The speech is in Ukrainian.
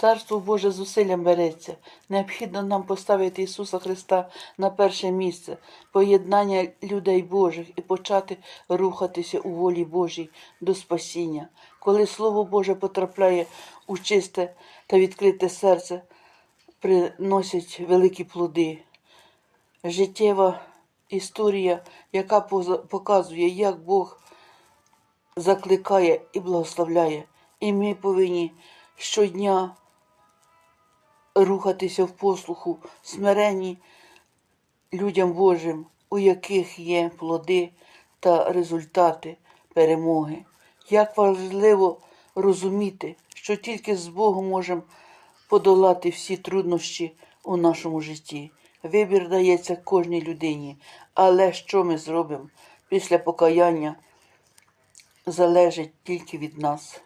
Царство Боже зусиллям береться. Необхідно нам поставити Ісуса Христа на перше місце, поєднання людей Божих і почати рухатися у волі Божій до спасіння. Коли Слово Боже потрапляє у чисте та відкрите серце, приносять великі плоди. Життєва історія, яка показує, як Бог закликає і благословляє. І ми повинні щодня рухатися в послуху, смиренні людям Божим, у яких є плоди та результати перемоги. Як важливо розуміти, що тільки з Богом можемо подолати всі труднощі у нашому житті. Вибір дається кожній людині, але що ми зробимо після покаяння залежить тільки від нас.